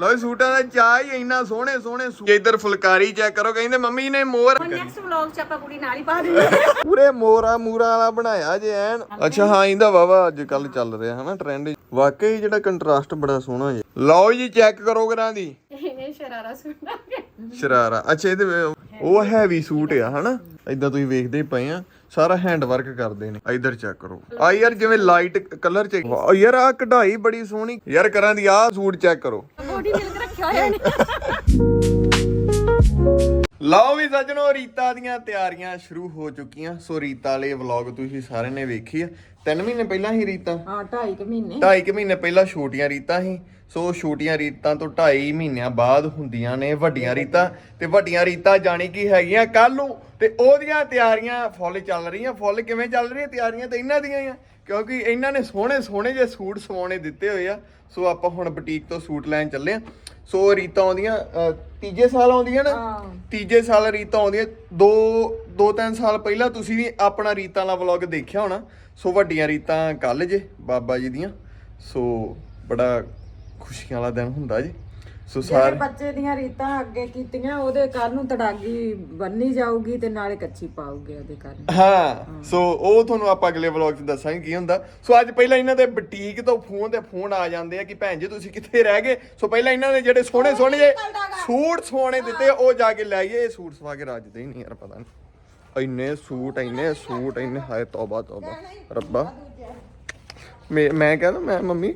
ਲਓ ਜੀ, ਸੂਟਾਂ ਦਾ ਚਾਹ ਹੀ ਇੰਨਾ ਸੋਹਣੇ ਸੋਹਣੇ ਸੂਟ। ਇੱਧਰ ਫੁਲਕਾਰੀ ਚੈੱਕ ਕਰੋ ਕਹਿੰਦੇ ਮੰਮੀ ਨੇ ਮੋਰ ਹੁਣ ਨੈਕਸਟ ਵਲੌਗ ਚ ਆਪਾਂ ਕੁੜੀ ਨਾਲ ਹੀ ਪਾ ਦਿੰਦੇ ਪੂਰੇ ਮੋਰਾ ਮੂਰਾ ਵਾਲਾ ਬਣਾਇਆ ਜੇ ਐਨ। ਅੱਛਾ ਹਾਂ ਇਹਦਾ ਵਾਵਾ ਅੱਜ ਕੱਲ ਚੱਲ ਰਿਹਾ ਹਨਾ ਟ੍ਰੈਂਡ ਵਾਕਈ ਜਿਹੜਾ ਕੰਟਰਾਸਟ ਬੜਾ ਸੋਹਣਾ ਜੀ। ਲਓ ਜੀ ਚੈੱਕ ਕਰੋ ਕਰਾਂ ਦੀ। ਇਹ ਸ਼ਰਾਰਾ ਸੁਣਨਾ ਸ਼ਰਾਰਾ। ਅੱਛਾ ਇਹਦੇ ਵਿੱਚ ਉਹ ਹੈਵੀ ਸੂਟ ਆ ਹਨਾ। ਇਦਾਂ ਤੁਸੀਂ ਵੇਖਦੇ ਹੀ ਪਏ ਆ। ਸਾਰਾ ਹੈਂਡ ਵਰਕ ਕਰਦੇ ਨੇ। ਇਧਰ ਚੈੱਕ ਕਰੋ। ਆ ਯਾਰ ਜਿਵੇਂ ਲਾਈਟ ਕਲਰ ਚ ਵਾਹ, ਯਾਰ ਆ ਕਢਾਈ ਬੜੀ ਸੋਹਣੀ। ਯਾਰ ਕਰਾਂ ਦੀ ਆ ਸੂਟ ਚੈੱਕ ਕਰੋ। ਬੋਡੀ ਮਿਲਕ ਰੱਖਿਆ ਹੋਇਆ ਨੇ। ਲਓ ਵੀ ਸੱਜਣੋ ਰੀਤਾ ਦੀਆਂ ਤਿਆਰੀਆਂ ਸ਼ੁਰੂ ਹੋ ਚੁੱਕੀਆਂ। ਸੋ ਰੀਤਾ ਵਾਲੇ ਵਲੌਗ ਤੁਸੀਂ ਸਾਰਿਆਂ ਨੇ ਵੇਖੀ ਆ। ਤਿੰਨ ਮਹੀਨੇ ਪਹਿਲਾਂ ਹੀ ਰੀਤਾ। ਹਾਂ ਢਾਈ ਕੁ ਮਹੀਨੇ। ਢਾਈ ਕੁ ਮਹੀਨੇ ਪਹਿਲਾਂ ਛੋਟੀਆਂ ਰੀਤਾਂ ਸੀ। ਸੋ ਛੋਟੀਆਂ ਰੀਤਾਂ ਤੋਂ ਢਾਈ ਮਹੀਨਿਆਂ ਬਾਅਦ ਹੁੰਦੀਆਂ ਨੇ ਵੱਡੀਆਂ ਰੀਤਾਂ ਤੇ ਵੱਡੀਆਂ ਰੀਤਾਂ ਜਾਣੀ ਕੀ ਹੈਗੀਆਂ ਕੱਲ ਨੂੰ ਤੇ ਉਹਦੀਆਂ ਤਿਆਰੀਆਂ ਫੁੱਲ ਚੱਲ ਰਹੀਆਂ। ਫੁੱਲ ਕਿਵੇਂ ਚੱਲ ਰਹੀਆਂ? ਤਿਆਰੀਆਂ ਤੇ ਇਹਨਾਂ ਦੀਆਂ ਆ ਕਿਉਂਕਿ ਇਹਨਾਂ ਨੇ ਸੋਹਣੇ ਸੋਹਣੇ ਜਿਹੇ ਸੂਟ ਸਵਾਉਣੇ ਦਿੱਤੇ ਹੋਏ ਆ। ਸੋ ਆਪਾਂ ਹੁਣ ਬੁਟੀਕ ਤੋਂ ਸੂਟ ਲੈਣ ਚੱਲੇ ਆ। ਸੋ ਰੀਤਾਂ ਆਉਂਦੀਆਂ ਤੀਜੇ ਸਾਲ ਆਉਂਦੀਆਂ ਨਾ। ਤੀਜੇ ਸਾਲ ਰੀਤਾਂ ਆਉਂਦੀਆਂ। ਦੋ ਦੋ ਤਿੰਨ ਸਾਲ ਪਹਿਲਾਂ ਤੁਸੀਂ ਵੀ ਆਪਣਾ ਰੀਤਾਂ ਵਾਲਾ ਵਲੌਗ ਦੇਖਿਆ ਹੋਣਾ। ਸੋ ਵੱਡੀਆਂ ਰੀਤਾਂ ਕੱਲ ਜੇ ਬਾਬਾ ਜੀ ਦੀਆਂ। ਸੋ ਬੜਾ ਖੁਸ਼ੀਆਂ ਵਾਲਾ ਦਿਨ ਹੁੰਦਾ ਜੀ। ਸੋ ਜਿਹੜੇ ਸਾਰੇ ਬੱਚੇ ਦੀਆਂ ਰੀਤਾਂ ਅੱਗੇ ਕੀਤੀਆਂ ਉਹਦੇ ਕੱਲ ਨੂੰ ਤੜਾਗੀ ਬੰਨੀ ਜਾਊਗੀ ਤੇ ਨਾਲੇ ਕੱਚੀ ਪਾਉਗੇ ਉਹਦੇ ਕੱਲ ਹਾਂ ਸੋ ਉਹ ਤੁਹਾਨੂੰ ਆਪਾਂ ਅਗਲੇ ਵਲੌਗ 'ਚ ਦੱਸਾਂਗੇ ਕੀ ਹੁੰਦਾ। ਸੋ ਅੱਜ ਪਹਿਲਾਂ ਇਹਨਾਂ ਦੇ ਬੁਟੀਕ ਤੋਂ ਫੋਨ ਤੇ ਫੋਨ ਆ ਜਾਂਦੇ ਆ ਕਿ ਭੈਣ ਜੀ ਤੁਸੀਂ ਕਿੱਥੇ ਰਹਿ ਗਏ? ਸੋ ਪਹਿਲਾਂ ਇਹਨਾਂ ਨੇ ਜਿਹੜੇ ਸੋਹਣੇ ਸੋਹਣੇ ਜਿਹੇ ਸੂਟ ਸਵਾਉਣੇ ਦਿੱਤੇ ਉਹ ਜਾ ਕੇ ਲੈ ਆਈਏ। ਇਹ ਸੂਟ ਸਵਾ ਕੇ ਰੱਜਦੇ ਹੀ ਨਹੀਂ ਯਾਰ ਪਤਾ ਨਹੀਂ ਇੰਨੇ ਸੂਟ ਇੰਨੇ ਸੂਟ ਇੰਨੇ ਹਾਏ ਤੌਬਾ ਤੌਬਾ। ਰੱਬਾ। ਮੈਂ ਮੈਂ ਕਹਿੰਦਾ ਮੈਂ ਮੰਮੀ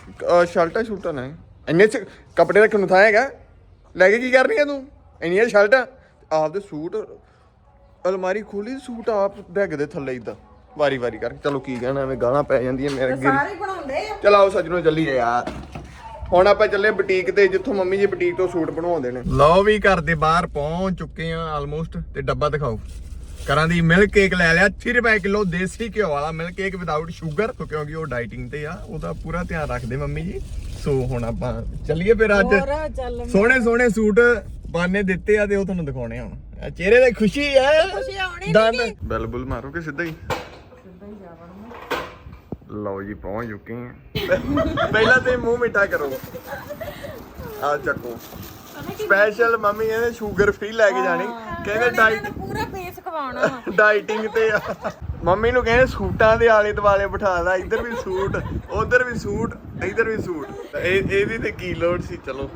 ਅਹ ਸ਼ਰਟਾਂ ਸ਼ੂਟਾਂ ਨਾ। ਇੰਨੇ ਚ ਕੱਪੜੇ ਰੱਖਣ ਨੂੰ ਥਾਂ ਹੈਗਾ। ਲੈ ਕੇ ਕੀ ਕਰਨੀ ਆ ਤੂੰ? ਇੰਨੀਆਂ ਸ਼ਰਟਾਂ। ਆਪਦੇ ਸੂਟ ਅਲਮਾਰੀ ਖੋਲੀ ਸੂਟ ਆਪ ਬੈਗ ਦੇ ਥੱਲੇ ਇਦਾਂ ਵਾਰੀ ਵਾਰੀ ਕਰ ਚਲੋ ਕੀ ਕਹਿਣਾ ਐਵੇਂ ਗਾਲਾਂ ਪੈ ਜਾਂਦੀਆਂ ਮੇਰੇ ਅੱਗੇ ਸਾਰੇ ਬਣਾਉਂਦੇ ਆ? ਚਲਾਓ ਸੱਜਣੋ ਚੱਲੀਏ ਯਾਰ। ਹੁਣ ਆਪਾਂ ਚੱਲੇ ਬੁਟੀਕ ਤੇ ਜਿੱਥੋਂ ਮੰਮੀ ਜੀ ਬੁਟੀਕ ਤੋਂ ਸੂਟ ਬਣਵਾਉਂਦੇ ਨੇ। ਲਓ ਵੀ ਘਰ ਦੇ ਬਾਹਰ ਪਹੁੰਚ ਚੁੱਕੇ ਆ ਆਲਮੋਸਟ ਤੇ ਡੱਬਾ ਦਿਖਾਓ। ਕਰਾਂ ਦੀ ਮਿਲਕ ਕੇਕ ਲੈ ਲਿਆ 30 ਰੁਪਏ ਕਿਲੋ ਦੇਸੀ ਘਿਓ ਵਾਲਾ ਮਿਲਕ ਕੇਕ ਵਿਦਆਊਟ ਸ਼ੂਗਰ ਕਿਉਂਕਿ ਉਹ ਡਾਈਟਿੰਗ ਤੇ ਆ ਉਹਦਾ ਪੂਰਾ ਧਿਆਨ ਰੱਖਦੇ ਮੰਮੀ ਜੀ। ਸੋ ਹੁਣ ਆਪਾਂ ਚੱਲੀਏ ਫਿਰ ਅੱਜ। ਸੋਹਣੇ ਸੋਹਣੇ ਸੂਟ ਬਾਨੇ ਦਿੱਤੇ ਆ ਤੇ ਉਹ ਤੁਹਾਨੂੰ ਦਿਖਾਉਣੇ ਹੁਣ। ਚਿਹਰੇ ਤੇ ਖੁਸ਼ੀ ਹੈ ਖੁਸ਼ੀ ਆਉਣੀ ਬੁਲ ਮਾਰੋਗੇ ਸਿੱਧਾ ਹੀ? ਲਓ ਜੀ ਪਹੁੰਚ ਚੁੱਕੇ ਆ। ਪਹਿਲਾਂ ਤੇ ਮੂੰਹ ਮਿੱਠਾ ਕਰੋ। ਆ ਚੱਕੋ। ਸਪੈਸ਼ਲ ਮੰਮੀ ਇਹਨੇ ਸ਼ੂਗਰ ਫ੍ਰੀ ਲੈ ਕੇ ਜਾਣੀ। ਕਹਿੰਦੇ ਡਾਈਟ ਪੂਰਾ ਪੇਸ ਖਵਾਉਣਾ ਡਾਈਟਿੰਗ ਤੇ ਆ। ਮੰਮੀ ਨੂੰ ਕਹਿੰਦੇ ਸੂਟਾਂ ਦੇ ਆਲੇ ਦੁਆਲੇ ਬਿਠਾਦਾ ਇੱਧਰ ਵੀ ਸੂਟ ਉਧਰ ਵੀ ਸੂਟ ਇੱਧਰ ਵੀ ਸੂਟ। ਇਹ ਇਹਦੀ ਤੇ ਕੀ ਲੋੜ ਸੀ ਚਲੋ।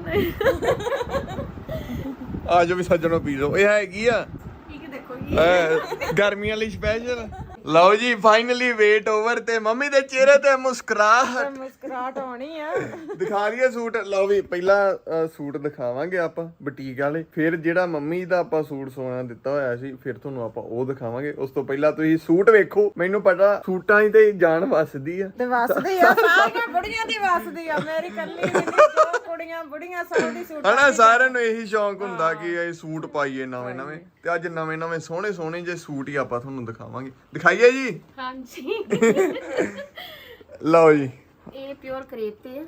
ਆ ਜੋ ਵੀ ਸੱਜਣੋ ਪੀ ਲਓ। ਇਹ ਹੈਗੀ ਆ। ਠੀਕ ਦੇਖੋ ਗਰਮੀਆਂ ਲਈ ਸਪੈਸ਼ਲ ਲਓ ਜੀ ਫਾਈਨਲੀ ਵੇਟ ਓਵਰ ਤੇ ਮੰਮੀ ਦੇ ਚਿਹਰੇ ਤੇ ਮੁਸਕਰਾਹਟ। ਮੁਸਕਰਾਹਟ ਆਉਣੀ ਆ। ਦਿਖਾ ਦਈਏ ਸੂਟ। ਲਓ ਵੀ ਪਹਿਲਾਂ ਸੂਟ ਦਿਖਾਵਾਂਗੇ ਆਪਾਂ ਬੁਟੀਕ ਵਾਲੇ। ਫਿਰ ਜਿਹੜਾ ਮੰਮੀ ਦਾ ਆਪਾਂ ਸੂਟ ਸੋਨਾ ਦਿੱਤਾ ਹੋਇਆ ਸੀ ਫਿਰ ਤੁਹਾਨੂੰ ਆਪਾਂ ਉਹ ਦਿਖਾਵਾਂਗੇ। ਉਸ ਤੋਂ ਪਹਿਲਾਂ ਤੁਸੀਂ ਸੂਟ ਵੇਖੋ। ਮੈਨੂੰ ਪਤਾ ਸੂਟਾਂ ਹੀ ਤੇ ਜਾਨ ਵੱਸਦੀ ਆ। ਤੇ ਵਸਦੀ ਆ ਸਾਰੀਆਂ ਬੁੜੀਆਂ ਦੀ ਵਸਦੀ ਆ ਮੇਰੀ ਕੱਲੀ ਦੀ ਨਹੀਂ। ਕੁੜੀਆਂ ਬੁੜੀਆਂ ਸਭ ਦੀ ਸੂਟ ਹਨਾ ਸਾਰਿਆਂ ਨੂੰ ਇਹੀ ਸ਼ੌਂਕ ਹੁੰਦਾ ਕਿ ਇਹ ਸੂਟ ਪਾਈਏ ਨਵੇਂ ਨਵੇਂ। ਤੇ ਅੱਜ ਨਵੇਂ ਨਵੇਂ ਸੋਹਣੇ ਸੋਹਣੇ ਜੇ ਸੂਟ ਹੀ ਆਪਾਂ ਤੁਹਾਨੂੰ ਦਿਖਾਵਾਂਗੇ। ਦਿਖਾਈਏ ਜੀ? ਹਾਂਜੀ। ਲਓ ਜੀ। ਇਹ ਪਿਓਰ ਕਰੇਪ ਤੇ ਆ।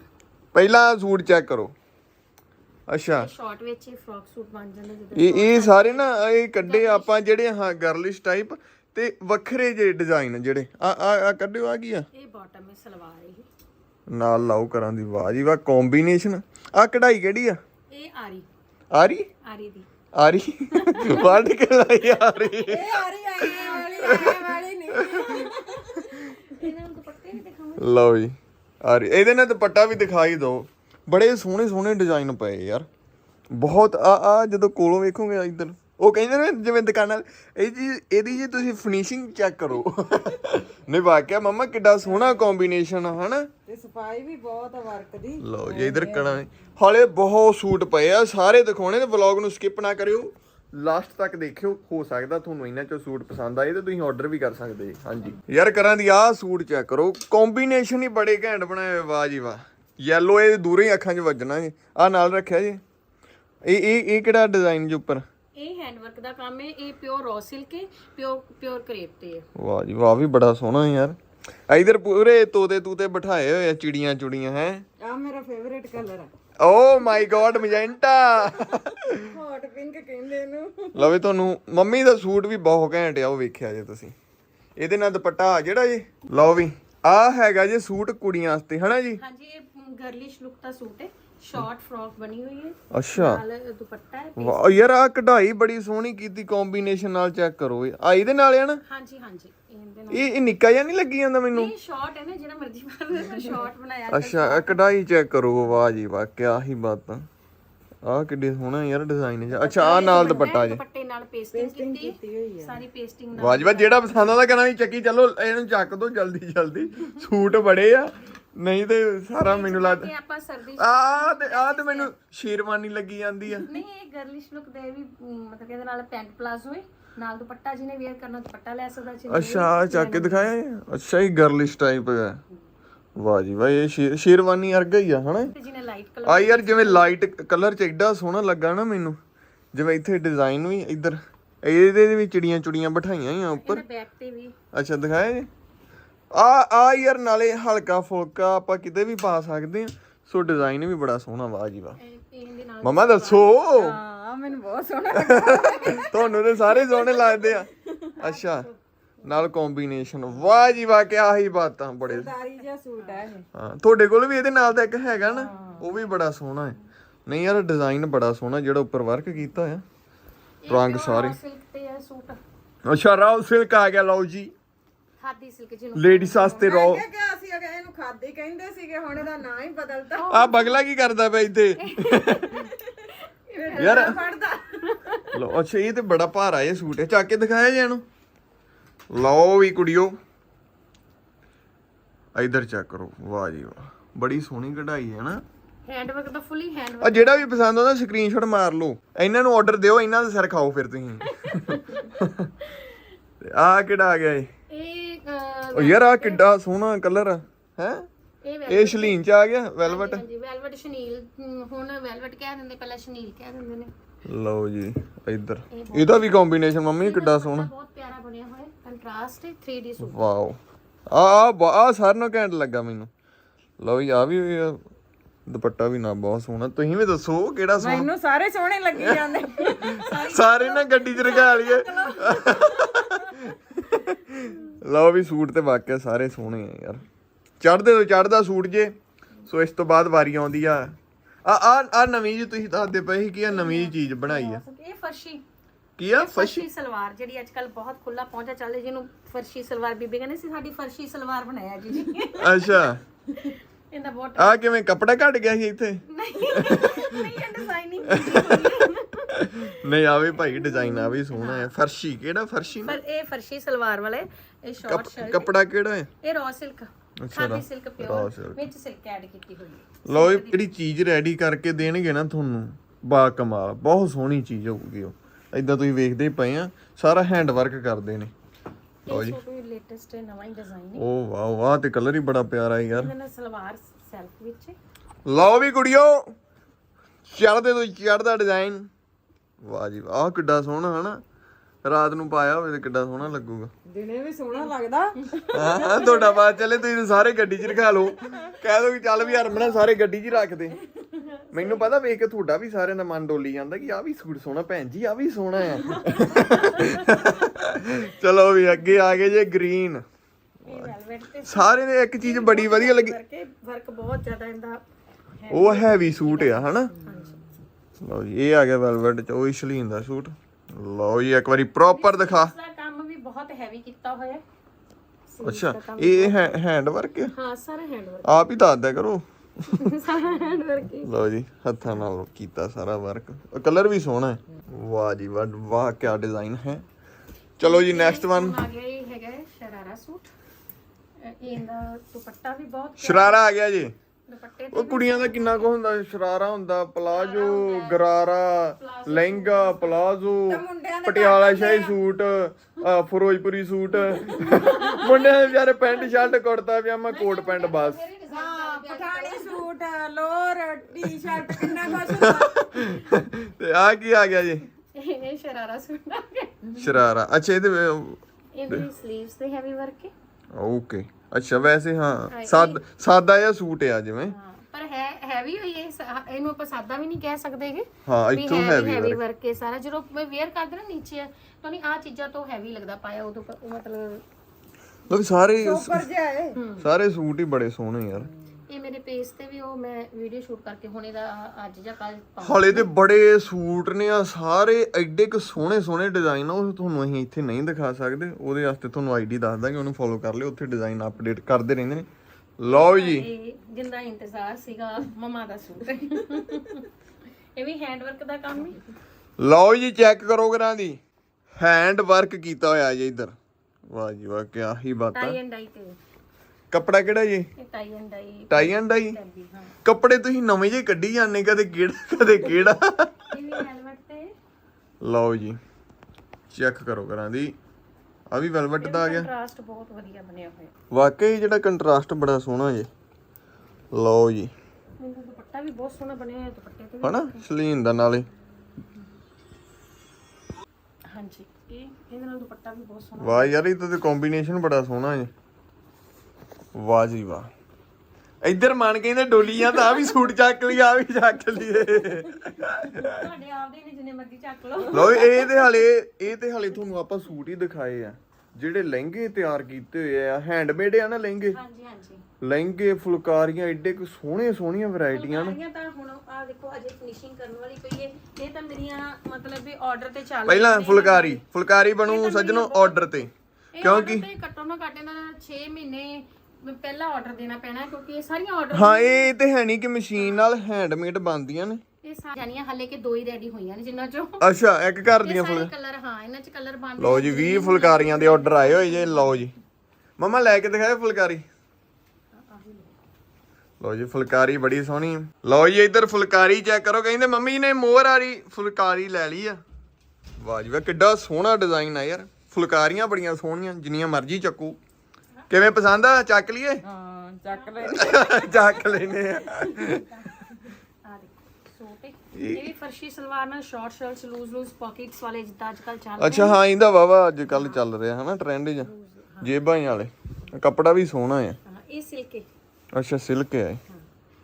ਪਹਿਲਾਂ ਸੂਟ ਚੈੱਕ ਕਰੋ। ਅੱਛਾ। ਸ਼ਾਰਟ ਵਿੱਚ ਇਹ ਫਰੋਕ ਸੂਟ ਬਣ ਜਾਂਦਾ ਜਿੱਦਾਂ ਇਹ ਇਹ ਸਾਰੇ ਨਾ ਇਹ ਕੱਢੇ ਆਪਾਂ ਜਿਹੜੇ ਹਾਂ ਗਰਲਿਸ਼ ਟਾਈਪ ਤੇ ਵੱਖਰੇ ਜੇ ਡਿਜ਼ਾਈਨ ਜਿਹੜੇ। ਆ ਆ ਆ ਕੱਢਿਓ ਆ ਕੀ ਆ? ਇਹ ਬਾਟਮ ਹੈ ਸਲਵਾਰ ਇਹ। ਨਾਲ ਲਾਓ ਕਰਾਂ ਦੀ ਵਾਹ ਜੀ ਵਾਹ ਕੰਬੀਨੇਸ਼ਨ ਆ ਕਢਾਈ ਕਿਹੜੀ ਆ? ਇਹ ਆਰੀ। ਆ ਰਹੀ ਆਰੀ ਦੀ। ਆ ਰਹੀ ਵੱਢ ਕੇ ਲਾਈ ਆ ਰਹੀ ਇਹ ਆ ਰਹੀ ਆ ਇਹ ਵਾਲੀ ਨਹੀਂ। ਇਹਨਾਂ ਨੂੰ ਦੁਪੱਟੇ ਵੀ ਦਿਖਾਵਾਂ। ਲਓ ਜੀ ਆ ਰਹੀ ਇਹਦੇ ਨਾਲ ਦੁਪੱਟਾ ਵੀ ਦਿਖਾਈ ਦਿਓ। ਬੜੇ ਸੋਹਣੇ ਸੋਹਣੇ ਡਿਜ਼ਾਈਨ ਪਏ ਯਾਰ। ਬਹੁਤ ਆ ਆ ਜਦੋਂ ਕੋਲੋਂ ਵੇਖੋਗੇ ਇੱਧਰ ਉਹ ਕਹਿੰਦੇ ਨੇ ਜਿਵੇਂ ਦੁਕਾਨਾਂ ਇਹ ਜੀ ਇਹਦੀ ਜੀ ਤੁਸੀਂ ਫਿਨਿਸ਼ਿੰਗ ਚੈੱਕ ਕਰੋ। ਨਹੀਂ ਵਾਕਿਆ ਮਮਾ ਕਿੱਡਾ ਸੋਹਣਾ ਕੰਬੀਨੇਸ਼ਨ ਹਨਾ? ਤੇ ਸਫ਼ਾਈ ਵੀ ਬਹੁਤ ਆ ਵਰਕ ਦੀ। ਲਓ ਜੀ ਇਧਰ ਕਣਾ ਹਾਲੇ ਬਹੁਤ ਸੂਟ ਪਏ ਆ ਸਾਰੇ ਦਿਖਾਉਣੇ ਤੇ ਵਲੌਗ ਨੂੰ ਸਕਿਪ ਨਾ ਕਰਿਓ। ਲਾਸਟ ਤੱਕ ਦੇਖਿਓ ਹੋ ਸਕਦਾ ਤੁਹਾਨੂੰ ਇਹਨਾਂ ਚੋਂ ਸੂਟ ਪਸੰਦ ਆਏ ਤੇ ਤੁਸੀਂ ਆਰਡਰ ਵੀ ਕਰ ਸਕਦੇ ਜੀ ਹਾਂਜੀ। ਯਾਰ ਕਰਾਂ ਦੀ ਆਹ ਸੂਟ ਚੈੱਕ ਕਰੋ ਕੰਬੀਨੇਸ਼ਨ ਹੀ ਬੜੇ ਘੈਂਟ ਬਣਾਏ ਹੋਏ, ਵਾਹ ਜੀ ਵਾਹ। ਯੈਲੋ ਇਹ ਦੂਰੇ ਹੀ ਅੱਖਾਂ 'ਚ ਵੱਜਣਾ ਜੀ। ਆ ਨਾਲ ਰੱਖਿਆ ਜੀ। ਇਹ ਇਹ ਇਹ ਕਿਹੜਾ ਡਿਜ਼ਾਈਨ ਜੀ ਉੱਪਰ? ਇਹ ਹੈਂਡਵਰਕ ਦਾ ਕੰਮ ਹੈ ਇਹ ਪਿਓਰ ਰॉ ਸਿਲਕ ਹੈ ਪਿਓਰ ਪਿਓਰ ਕਰੇਪ ਤੇ ਹੈ। ਵਾਹ ਜੀ ਵਾਹ ਵੀ ਬੜਾ ਸੋਹਣਾ ਯਾਰ। ਇਧਰ ਪੂਰੇ ਤੋਤੇ ਤੂਤੇ ਬਿਠਾਏ ਹੋਏ ਆ ਚਿੜੀਆਂ ਚੁੜੀਆਂ ਹੈ? ਆ ਮੇਰਾ ਫੇਵਰੇਟ ਕਲਰ ਆ। ਓ my god magenta hot pink ਕਹਿੰਦੇ ਇਹਨੂੰ। ਲਵੇ ਤੁਹਾਨੂੰ ਮੰਮੀ ਦਾ ਸੂਟ ਵੀ ਬਹੁਤ ਘੈਂਟ ਆ ਉਹ ਵੇਖਿਆ ਜੇ ਤੁਸੀਂ। ਇਹਦੇ ਨਾਲ ਦੁਪੱਟਾ ਆ ਜਿਹੜਾ ਜੀ ਲਓ ਵੀ ਆ ਹੈਗਾ ਜੇ ਸੂਟ ਕੁੜੀਆਂ ਵਾਸਤੇ ਹਨਾ ਜੀ? ਹਾਂਜੀ ਇਹ ਗਰਲਿਸ਼ ਲੁੱਕ ਦਾ ਸੂਟ ਹੈ। ਸ਼ਾਰਟ ਫਰॉक ਬਣੀ ਹੋਈ ਹੈ। ਅੱਛਾ। ਨਾਲ ਦੁਪੱਟਾ ਹੈ ਵਾਹ ਯਾਰ ਆ ਕਢਾਈ ਬੜੀ ਸੋਹਣੀ ਕੀਤੀ ਕੰਬੀਨੇਸ਼ਨ ਨਾਲ ਚੈੱਕ ਕਰੋ ਇਹ। ਆ ਇਹਦੇ ਨਾਲ ਨਾ? ਹਾਂਜੀ ਹਾਂਜੀ ਇਹਦੇ ਨਾਲ। ਇਹ ਇਹ ਨਿੱਕਾ ਜਿਹਾ ਨਹੀਂ ਲੱਗੀ ਜਾਂਦਾ ਮੈਨੂੰ? ਇਹ ਸ਼ਾਰਟ ਹੈ ਨਾ ਜਿਹੜਾ ਮਰਜ਼ੀ ਤਾਂ ਸ਼ਾਰਟ ਬਣਾਇਆ ਅੱਛਾ ਇਹ ਕਢਾਈ ਚੈੱਕ ਕਰੋ ਵਾਹ ਜੀ ਵਾਹ ਕਿਆ ਹੀ ਬਾਤਾਂ ਆ। ਕਿੱਡੇ ਸੋਹਣਾ ਯਾਰ ਡਿਜ਼ਾਈਨ ਹੈ ਅੱਛਾ ਆ ਨਾਲ ਦੁਪੱਟਾ ਜੇ ਦੁਪੱਟੇ ਨਾਲ ਪੇਸਟਿੰਗ ਕੀਤੀ ਹੈ ਸਾਰੀ ਪੇਸਟਿੰਗ ਨਾਲ ਵਾਹ ਜੀ ਵਾਹ ਜਿਹੜਾ ਪਸੰਦ ਆਉਂਦਾ ਕਹਿੰਦਾ ਵੀ ਚੱਕੀ ਚੱਲੋ ਇਹਨੂੰ ਚੱਕ ਦੋ ਜਲਦੀ ਜਲਦੀ। ਸੂਟ ਬੜੇ ਆ। ਨਹੀਂ ਤੇ ਸਾਰਾ ਮੈਨੂੰ ਲੱਗਦਾ ਤੇ ਆਪਾਂ ਸਰਦੀ ਆ ਤੇ ਆ ਤੇ ਮੈਨੂੰ ਸ਼ੇਰਵਾਨੀ ਲੱਗੀ ਜਾਂਦੀ ਆ। ਨਹੀਂ ਇਹ ਗਰਲਿਸ਼ ਲੁੱਕ ਦੇ ਵੀ ਅਮ, ਮਤਲਬ ਕਿ ਇਹਦੇ ਨਾਲ ਪੈਂਟ ਪਲਾਜ਼ੋ ਹੈ ਨਾਲ ਦੁਪੱਟਾ ਜਿਹਨੇ ਵੇਅਰ ਕਰਨਾ ਦੁਪੱਟਾ ਲੈ ਸਕਦਾ ਜਿਹਨੇ ਅੱਛਾ ਚੱਕ ਕੇ ਦਿਖਾਇਆ ਇਹ? ਅੱਛਾ ਇਹ ਗਰਲਿਸ਼ ਟਾਈਪ ਹੈ। ਵਾਹ ਜੀ ਵਾਹ ਇਹ ਸ਼ੇਰ- ਸ਼ੇਰਵਾਨੀ ਵਰਗਾ ਹੀ ਆ ਹਨਾ? ਤੇ ਜਿਹਨੇ ਲਾਈਟ ਕਲਰ ਆ ਯਾਰ ਜਿਵੇਂ ਲਾਈਟ ਕਲਰ ਚ ਐਡਾ ਸੋਹਣਾ ਲੱਗਾ ਨਾ ਮੈਨੂੰ। ਜਿਵੇਂ ਇੱਥੇ ਡਿਜ਼ਾਈਨ ਵੀ ਇੱਧਰ। ਇਹਦੇ ਵੀ ਚਿੜੀਆਂ ਚੁੜੀਆਂ ਬਿਠਾਈਆਂ ਹੀ ਆ ਉੱਪਰ। ਇਹਦੇ ਬੈਕ ਤੇ ਵੀ। ਅੱਛਾ ਦਿਖਾਇਆ ਜੀ? ਆ ਆ ਯਾਰ ਨਾਲੇ ਹਲਕਾ ਫੁਲਕਾ ਆਪਾਂ ਕਿਤੇ ਵੀ ਪਾ ਸਕਦੇ ਆ ਸੋ ਡਿਜ਼ਾਈਨ ਵੀ ਬੜਾ ਸੋਹਣਾ ਵਾਹ ਜੀ ਵਾਹ ਇਹ- ਇਹਦੇ ਨਾਲ ਮਮਾ ਦੱਸੋ। ਹਾਂ ਮੈਨੂੰ ਬਹੁਤ ਸੋਹਣਾ ਲੱਗਾ ਤੁਹਾਨੂੰ ਤੇ ਸਾਰੇ ਸੋਹਣੇ ਲੱਗਦੇ ਆ। ਅੱਛਾ ਨਾਲ ਕੰਬੀਨੇਸ਼ਨ ਵਾਹ ਜੀ ਵਾਹ ਕਿਆ ਹੀ ਬਾਤਾਂ ਬੜੇ। ਸਾਰੀ ਜਿਹਾ ਸੂਟ ਹੈ ਇਹ। ਹਾਂ ਤੁਹਾਡੇ ਕੋਲ ਵੀ ਇਹਦੇ ਨਾਲ ਦਾ ਇੱਕ ਹੈਗਾ ਨਾ ਉਹ ਵੀ ਬੜਾ ਸੋਹਣਾ ਹੈ। ਨਹੀਂ ਯਾਰ ਡਿਜ਼ਾਈਨ ਬੜਾ ਸੋਹਣਾ ਜਿਹੜਾ ਉੱਪਰ ਵਰਕ ਕੀਤਾ ਹੋਇਆ। ਰੰਗ ਸਾਰੇ। ਸਿਲਕ ਤੇ ਹੈ ਸੂਟ। ਅੱਛਾ ਰਾਉ ਸਿਲਕ ਆ ਗਿਆ ਲਓ ਜੀ। ਖਾਦੀ ਸਿਲਕ ਜਿਹਨੂੰ ਲੇਡੀਜ਼ ਵਾਸਤੇ ਰਾਉ ਕਿ ਕਿ ਅਸੀਂ ਅਗੇ ਇਹਨੂੰ ਖਾਦੀ ਕਹਿੰਦੇ ਸੀਗੇ ਹੁਣ ਇਹਦਾ ਨਾਂ ਹੀ ਬਦਲਤਾ। ਆ ਬਗਲਾ ਕੀ ਕਰਦਾ ਪਿਆ ਇੱਥੇ? ਯਾਰ ਫੜਦਾ ਲਓ ਅੱਛਾ ਇਹ ਤੇ ਬੜਾ ਭਾਰਾ ਇਹ ਸੂਟ ਹੈ। ਚੱਕ ਕੇ ਦਿਖਾਇਆ ਜੇ ਇਹਨੂੰ। ਲਓ ਵੀ ਕੁੜੀਓ। ਇਧਰ ਚੈੱਕ ਕਰੋ। ਵਾਹ ਜੀ ਵਾਹ। ਬੜੀ ਸੋਹਣੀ ਕਢਾਈ ਹੈ ਨਾ। ਹੈਂਡ ਵਰਕ ਦਾ ਫੁੱਲੀ ਹੈਂਡ ਆ ਜਿਹੜਾ ਵੀ ਪਸੰਦ ਆਉਂਦਾ ਸਕਰੀਨਸ਼ਾਟ ਮਾਰ ਲਓ। ਇਹਨਾਂ ਨੂੰ ਆਰਡਰ ਦਿਓ ਇਹਨਾਂ ਦੇ ਸਿਰ ਖਾਓ ਫਿਰ ਤੁਸੀਂ। ਆ ਕਿਹੜਾ ਆ ਗਿਆ ਇਹ? ਅਹ, ਉਹ ਯਾਰ ਆ ਕਿੱਡਾ ਸੋਹਣਾ ਕਲਰ ਹੈ? ਇਹ ਇਹ ਸ਼ਲੀਨ ਚ ਆ ਗਿਆ ਵੈਲਵਟ ਹਾਂਜੀ ਵੈਲਵਟ ਸ਼ਨੀਲ ਹਮ, ਹੁਣ ਵੈਲਵਟ ਕਹਿ ਦਿੰਦੇ ਪਹਿਲਾਂ ਸ਼ਨੀਲ ਕਹਿ ਦਿੰਦੇ ਨੇ। ਲਓ ਜੀ ਇੱਧਰ। ਇਹਦਾ ਵੀ ਕੰਬੀਨੇਸ਼ਨ ਮੰਮੀ ਕਿੱਡਾ ਸੋਹਣਾ। ਬਹੁਤ ਪਿਆਰਾ ਬਣਿਆ ਹੋਇਆ ਕੰਟਰਾਸਟ ਹੈ 3D ਸੂਟ ਵਾਓ। ਆ ਆ ਆ ਸਾਰਿਆਂ ਨੂੰ ਘੈਂਟ ਲੱਗਾ ਮੈਨੂੰ। ਲਓ ਜੀ ਆ ਵੀ ਦੁਪੱਟਾ ਵੀ ਨਾ ਬਹੁਤ ਸੋਹਣਾ। ਤੁਸੀਂ ਵੀ ਦੱਸੋ ਕਿਹੜਾ ਸੋਹਣਾ? ਮੈਨੂੰ ਸਾਰੇ ਸੋਹਣੇ ਲੱਗੀ ਜਾਂਦੇ। ਸਾਰੇ ਨਾ ਗੱਡੀ 'ਚ ਰਖਾ ਲਈਏ। ਲਓ ਵੀ ਸੂਟ ਤੇ ਵਾਕਿਆ ਸਾਰੇ ਸੋਹਣੇ ਆ ਯਾਰ। ਚੜਦੇ ਤੋਂ ਚੜਦਾ ਸੂਟ ਜੇ ਸੋ ਇਸ ਤੋਂ ਬਾਅਦ ਵਾਰੀ ਆਉਂਦੀ ਆ। ਆ ਆ ਆ ਨਵੀਂ ਜੀ ਤੁਸੀਂ ਦੱਸਦੇ ਪਏ ਸੀ ਕਿ ਆ ਨਵੀਂ ਜਿਹੀ ਚੀਜ਼ ਬਣਾਈ ਆ। ਇਹ ਫਰਸ਼ੀ। ਕੀ ਆ ਫਰਸ਼ੀ ਸਲਵਾਰ ਜਿਹੜੀ ਅੱਜ ਕੱਲ ਬਹੁਤ ਖੁੱਲਾ ਪਹੁੰਚਾ ਚੱਲਦੀ ਜਿਹਨੂੰ ਫਰਸ਼ੀ ਸਲਵਾਰ ਬੀਬੀ ਕਹਿੰਦੇ ਸੀ ਸਾਡੀ ਫਰਸ਼ੀ ਸਲਵਾਰ ਬਣਾਇਆ ਜੀ। ਜੀ ਅੱਛਾ। ਇਹਦਾ ਬਹੁਤ ਆ ਕਿਵੇਂ ਕੱਪੜਾ ਘਟ ਗਿਆ ਸੀ ਇੱਥੇ? ਨਹੀਂ ਇਹ ਡਿਜ਼ਾਈਨਿੰਗ ਨਹੀਂ ਆਵੇ ਭਾਈ ਡਿਜ਼ਾਈਨ ਆ ਵੀ ਸੋਹਣਾ ਹੈ। ਫਰਸ਼ੀ ਕਿਹੜਾ ਫਰਸ਼ੀ? ਪਰ ਇਹ ਫਰਸ਼ੀ ਸਲਵਾਰ ਵਾਲੇ ਇਹ ਸ਼ਾਰਟ ਸ਼ਰਟ ਕੱਪੜਾ ਕਿਹੜਾ ਹੈ? ਇਹ raw silk khadi silk raw pure silk। ਵਿੱਚ ਸਿਲਕ ਐਡ ਕੀਤੀ ਹੋਈ ਹੈ। ਲਓ ਇਹ ਜਿਹੜੀ ਚੀਜ਼ ਰੈਡੀ ਕਰਕੇ ਦੇਣਗੇ ਨਾ ਤੁਹਾਨੂੰ? ਬਾ ਕਮਾਲ ਬਹੁਤ ਸੋਹਣੀ ਚੀਜ਼ ਹੋਊਗੀ ਉਹ। ਇਦਾਂ ਤੁਸੀਂ ਵੇਖਦੇ ਹੀ ਪਏ ਆ ਸਾਰਾ ਹੈਂਡ ਵਰਕ ਕਰਦੇ ਨੇ। ਲਓ ਜੀ। ਇਹ ਸੂਟ ਵੀ ਲੇਟੈਸਟ ਹੈ ਨਵਾਂ ਹੀ ਡਿਜ਼ਾਈਨ ਹੈ। ਓ ਵਾਓ ਵਾਹ ਤੇ ਕਲਰ ਹੀ ਬੜਾ ਪਿਆਰਾ ਹੈ ਯਾਰ। ਇਹਦੇ ਨਾਲ ਸਲਵਾਰ ਸੈਲਫ ਵਿੱਚ। ਹੈ। ਲਓ ਵੀ ਕੁੜੀਓ ਚੜਦੇ ਤੋਂ ਚੜਦਾ ਡਿਜ਼ਾਈਨ ਵਾਹ ਜੀ ਆਹ ਕਿੱਡਾ ਸੋਹਣਾ ਹਨਾ। ਰਾਤ ਨੂੰ ਪਾਇਆ ਹੋਵੇ ਤੇ ਕਿੱਡਾ ਸੋਹਣਾ ਲੱਗੂਗਾ। ਦਿਨੇ ਵੀ ਸੋਹਣਾ ਲੱਗਦਾ। ਹਾਂ ਹਾਂ ਤੁਹਾਡਾ ਬਾਤ ਚੱਲੇ ਤੁਸੀਂ ਸਾਰੇ ਗੱਡੀ 'ਚ ਰਖਾ ਲਓ। ਕਹਿ ਦੋ ਕਿ ਚੱਲ ਵੀ ਹਰਮਨਾ ਸਾਰੇ ਗੱਡੀ 'ਚ ਹੀ ਰੱਖ ਦੇ। ਮੈਨੂੰ ਪਤਾ ਵੇਖ ਕੇ ਤੁਹਾਡਾ ਵੀ ਸਾਰਿਆਂ ਦਾ ਮਨ ਡੋਲੀ ਜਾਂਦਾ ਕਿ ਆ ਵੀ ਸੂਟ ਸੋਹਣਾ ਭੈਣ ਜੀ ਆ ਵੀ ਸੋਹਣਾ ਆ ਚਲੋ ਵੀ ਅੱਗੇ ਆ ਗਏ ਜੇ ਗ੍ਰੀਨ। ਇਹ ਵੈਲਵਟ ਤੇ ਸਾਰੇ ਨੇ ਇੱਕ ਚੀਜ਼ ਬੜੀ ਵਧੀਆ ਲੱਗੀ। ਕਰਕੇ ਬਹੁਤ ਜ਼ਿਆਦਾ ਇਹਦਾ। ਉਹ ਹੈਵੀ ਸੂਟ ਆ ਹਨਾ? ਲਓ ਜੀ ਇਹ ਆ ਗਿਆ ਵੈਲਵਟ ਚ ਉਹ ਸ਼ਲੀਨ ਦਾ ਸੂਟ। ਲਓ ਜੀ ਇੱਕ ਵਾਰੀ ਪ੍ਰੋਪਰ ਦਿਖਾ। ਦਾ ਕੰਮ ਵੀ ਬਹੁਤ ਹੈਵੀ ਕੀਤਾ ਹੋਇਆ ਹੈ। ਅੱਛਾ ਇਹ ਹੈਂਡ ਵਰਕ ਹਾਂ? ਸਾਰਾ ਹੈਂਡ ਵਰਕ ਆਪ ਹੀ ਦੱਸ ਦਿਆ ਕਰੋ। ਸਾਰਾ ਹੈਂਡ ਵਰਕ ਹੀ। ਲਓ ਜੀ ਹੱਥਾਂ ਨਾਲ ਕੀਤਾ ਸਾਰਾ ਵਰਕ ਕਲਰ ਵੀ ਸੋਹਣਾ ਹੈ। ਵਾਹ ਜੀ ਵਾਹ ਵਾਹ ਕੀ ਡਿਜ਼ਾਈਨ ਹੈ। ਚਲੋ ਜੀ ਨੈਕਸਟ ਵਨ ਆ ਗਿਆ ਇਹ ਹੈਗਾ ਹੈ ਸ਼ਰਾਰਾ ਸੂਟ। ਅਹ ਇਹਦਾ ਦੁਪੱਟਾ ਵੀ ਬਹੁਤ ਸ਼ਰਾਰਾ ਆ ਗਿਆ ਜੀ। ਦੁਪੱਟੇ ਉਹ ਕੁੜੀਆਂ ਦਾ ਕਿੰਨਾ ਕੁ ਹੁੰਦਾ ਸ਼ਰਾਰਾ ਹੁੰਦਾ ਪਲਾਜੋ ਗਰਾਰਾ ਲਹਿੰਗਾ ਪਲਾਜੋ ਪਟਿਆਲਾ ਸ਼ਾਹੀ ਸੂਟ ਫਿਰੋਜ਼ਪੁਰੀ ਸੂਟ। ਮੁੰਡਿਆਂ ਦੇ ਵਿਚਾਰੇ pant shirt kurta pyjama coat pant ਬਸ। ਹਾਂ ਪਠਾਣੀ ਸੂਟ ਲੋਰ ਟੀ-ਸ਼ਰਟ ਕਿੰਨਾ ਕੁਛ ਹੁੰਦਾ। ਤੇ ਆ ਕੀ ਆ ਗਿਆ ਜੀ? ਇਹ ਸ਼ਰਾਰਾ ਗਿਆ। ਸ਼ਰਾਰਾ। ਅੱਛਾ ਇਹਦੇ ਇਹਦੀ ਸਲੀਵਸ ਤੇ ਹੈਵੀ ਵਰਕ ਹੈ। ਓਕੇ। ਅੱਛਾ ਵੈਸੇ ਹਾਂ। ਸਾਦਾ ਸਾਦਾ ਜਿਹਾ ਸੂਟ ਆ ਜਿਵੇਂ। ਹਾਂ ਪਰ ਹੈ ਹੈਵੀ ਹੋਈ ਹੈ ਸ- ਇਹਨੂੰ ਆਪਾਂ ਸਾਦਾ ਵੀ ਨਹੀਂ ਕਹਿ ਸਕਦੇਗੇ ਹਾਂ ਇੱਥੋਂ ਹੈਵੀ ਹੈਵੀ ਵਰਕ ਹੈ ਸਾਰਾ ਜਦੋਂ ਵੇਅਰ ਕਰਦੇ ਨਾ ਨੀਚੇ ਤਾਂ ਨਹੀਂ ਆ ਚੀਜ਼ਾਂ ਤੋਂ ਹੈਵੀ ਲੱਗਦਾ ਪਾਇਆ ਉਦੋਂ ਉਹ ਮਤਲਬ ਲੋਕ ਸਾਰੇ ਸਾਰੇ ਸੂਟ ਹੀ ਬੜੇ ਸੋਹਣੇ ਯਾਰ। ਇਹ ਮੇਰੇ ਪੇਜ ਤੇ ਵੀ ਉਹ ਮੈਂ ਵੀਡੀਓ ਸ਼ੂਟ ਕਰਕੇ ਹੁਣ ਇਹਦਾ ਅੱਜ ਜਾਂ ਕੱਲ ਹਲੇ ਤੇ ਬੜੇ ਸੂਟ ਨੇ ਆ ਸਾਰੇ ਐਡੇ ਕੁ ਸੋਹਣੇ ਸੋਹਣੇ ਡਿਜ਼ਾਈਨ ਆ ਉਹ ਤੁਹਾਨੂੰ ਅਸੀਂ ਇੱਥੇ ਨਹੀਂ ਦਿਖਾ ਸਕਦੇ। ਉਹਦੇ ਵਾਸਤੇ ਤੁਹਾਨੂੰ ਆਈਡੀ ਦੱਸ ਦਾਂਗੇ ਉਹਨੂੰ ਫੋਲੋ ਕਰ ਲਿਓ ਉੱਥੇ ਡਿਜ਼ਾਈਨ ਅਪਡੇਟ ਕਰਦੇ ਰਹਿੰਦੇ ਨੇ। ਲਓ ਜੀ। ਇਹ ਜਿੰਦਾ ਇੰਤਜ਼ਾਰ ਸੀਗਾ ਮਮਾ ਦਾ ਸੂਟ। ਇਹ ਵੀ ਹੈਂਡ ਵਰਕ ਦਾ ਕੰਮ ਹੈ। ਲਓ ਜੀ ਚੈੱਕ ਕਰੋ ਕਰਾਂ ਦੀ। ਹੈਂਡ ਵਰਕ ਕੀਤਾ ਹੋਇਆ ਜੀ ਇੱਧਰ। ਵਾਹ ਜੀ ਵਾਹ ਕੀ ਹੀ ਬਾਤ ਆ। ਟਾਈ ਐਂਡ ਡਾਈ ਤੇ। ਕੱਪੜਾ ਕਿਹੜਾ ਜੀ? Tie and dye. Tie and dye? ਪੈਂਦੀ ਹਾਂ। ਕੱਪੜੇ ਤੁਸੀਂ ਨਵੇਂ ਜਿਹੇ ਕੱਢੀ ਜਾਂਦੇ ਕਦੇ ਕਿਹੜਾ ਕਦੇ ਕਿਹੜਾ? ਇਹ ਵੀ ਹੈਲਮਟ ਤੇ। ਲਓ ਜੀ ਚੈੱਕ ਕਰੋ ਕਰਾਂ ਦੀ। ਆ ਵੀ ਵੈਲਵਟ ਦਾ ਆ ਗਿਆ। ਕੰਟਰਾਸਟ ਬਹੁਤ ਵਧੀਆ ਬਣਿਆ ਹੋਇਆ। ਵਾਕਈ ਜਿਹੜਾ ਕੰਟਰਾਸਟ ਬੜਾ ਸੋਹਣਾ ਜੀ। ਲਓ ਜੀ। ਮੈਨੂੰ ਦੁਪੱਟਾ ਵੀ ਬਹੁਤ ਸੋਹਣਾ ਬਣਿਆ ਹੋਇਆ ਦੁਪੱਟੇ ਤੇ ਵੀ ਹਨਾ? ਸਲੀਨ ਦਾ ਨਾਲੇ। ਹਾਂਜੀ ਇਹ ਇਹਦੇ ਨਾਲ ਦੁਪੱਟਾ ਵੀ ਬਹੁਤ ਸੋਹਣਾ ਵਾਹ ਯਾਰ ਇਹ ਤਾਂ ਤੇ ਕੰਬੀਨੇਸ਼ਨ ਬੜਾ ਸੋਹਣਾ ਹੈ ਵਾਹ ਜੀ ਵਾਹ। ਇੱਧਰ ਮਨ ਕਹਿੰਦੇ ਡੋਲੀਆਂ ਤਾਂ ਆ ਵੀ ਸੂਟ ਚੱਕ ਲਈ ਆ ਵੀ ਚੱਕ ਲਈਏ। ਤੁਹਾਡੇ ਆਪਦੇ ਨੇ ਜਿੰਨੇ ਮਰਜ਼ੀ ਚੱਕ ਲਓ। ਲਓ ਇਹ ਤੇ ਹਲੇ ਇਹ ਤੇ ਹਲੇ ਤੁਹਾਨੂੰ ਆਪਾਂ ਸੂਟ ਹੀ ਦਿਖਾਏ ਆ। ਜਿਹੜੇ ਲਹਿੰਗੇ ਤਿਆਰ ਕੀਤੇ ਹੋਏ ਆ ਹੈਂਡਮੇਡ ਆ ਨਾ ਲਹਿੰਗੇ? ਹਾਂਜੀ ਹਾਂਜੀ। ਲਹਿੰਗੇ ਫੁਲਕਾਰੀਆਂ ਐਡੇ ਕੁ ਸੋਹਣੇ ਸੋਹਣੀਆਂ ਵੈਰਾਈਟੀਆਂ ਨੇ। ਫੁਲਕਾਰੀਆਂ ਤਾਂ ਹੁਣ ਆ ਦੇਖੋ ਅਜੇ ਫਿਨਿਸ਼ਿੰਗ ਕਰਨ ਵਾਲੀ ਪਈ ਹੈ ਇਹ ਤਾਂ ਮੇਰੀਆਂ ਮਤਲਬ ਵੀ ਆਰਡਰ ਤੇ ਚੱਲ ਪਹਿਲਾਂ ਨੇ। ਫੁਲਕਾਰੀ ਫੁਲਕਾਰੀ ਬਣੂ ਸੱਜਣੋ ਆਰਡਰ ਤੇ। ਕਿਉਂਕਿ ਘੱਟੋ ਨਾ ਇਹਨਾਂ ਦਾ 6 ਮਹੀਨੇ ਪਹਿਲਾਂ ਆਰਡਰ ਦੇਣਾ ਪੈਣਾ ਕਿਉਂਕਿ ਇਹ ਸਾਰੀਆਂ ਆਰਡਰ ਹਾਂ ਇਹ ਤੇ ਹੈ ਨਹੀਂ ਕਿ ਮਸ਼ੀਨ ਨਾਲ ਹੈਂਡਮੇਡ ਬਣਦੀਆਂ ਨੇ। ਇਹ ਸਾਰੀਆਂ ਹਲੇ ਕਿ ਦੋ ਹੀ ਰੈਡੀ ਹੋਈਆਂ ਨੇ ਜਿੰਨਾਂ ਚੋਂ। ਅੱਛਾ ਇੱਕ ਘਰ ਦੀਆਂ ਸਾਰੇ ਫੁਲ ਕਲਰ ਹਾਂ ਇਹਨਾਂ ਚ ਕਲਰ ਬਣ ਲਓ ਜੀ 20 ਫੁਲਕਾਰੀਆਂ ਦੇ ਆਰਡਰ ਆਏ ਹੋਏ ਜੇ ਲਓ ਜੀ। ਮਮਾ ਲੈ ਕੇ ਦਿਖਾਏ ਫੁਲਕਾਰੀ। ਲਓ ਜੀ ਫੁਲਕਾਰੀ ਬੜੀ ਸੋਹਣੀ। ਲਓ ਜੀ ਇੱਧਰ ਫੁਲਕਾਰੀ ਚੈੱਕ ਕਰੋ ਕਹਿੰਦੇ ਮੰਮੀ ਨੇ ਮੋਹਰ ਵਾਲੀ ਫੁਲਕਾਰੀ ਲੈ ਲਈ ਆ। ਵਾਹ ਜੀ ਵਾਹ ਕਿੱਡਾ ਸੋਹਣਾ ਡਿਜ਼ਾਈਨ ਆ ਯਾਰ। ਫੁਲਕਾਰੀਆਂ ਬੜੀਆਂ ਸੋਹਣੀਆਂ ਜਿੰਨੀਆਂ ਮਰਜ਼ੀ ਚੱਕੂ। ਕਿਵੇਂ ਪਸੰਦ ਆ? ਚੱਕ ਲਈਏ? ਹਾਂ ਚੱਕ ਲੈ। ਚੱਕ ਲੈਨੇ ਆ। ਆ ਦੇਖੋ ਸੂਟ ਹੈ। ਇਹ ਵੀ ਫਰਸ਼ੀ ਸਲਵਾਰ ਨਾਲ short shirts loose loose pockets ਵਾਲੇ ਜਿੱਦਾਂ ਅੱਜ ਕੱਲ ਚੱਲ ਅੱਛਾ ਹਾਂ ਇਹਦਾ ਵਾਵਾ ਅੱਜ ਕੱਲ ਚੱਲ ਰਿਹਾ ਹਨਾ ਟ੍ਰੈਂਡ 'ਚ ਜੇਬਾਂ ਹੀ ਵਾਲੇ। ਕੱਪੜਾ ਵੀ ਸੋਹਣਾ ਆ। ਹਾਂ, ਇਹ ਸਿਲਕ ਹੈ। ਅੱਛਾ ਸਿਲਕ ਹੈ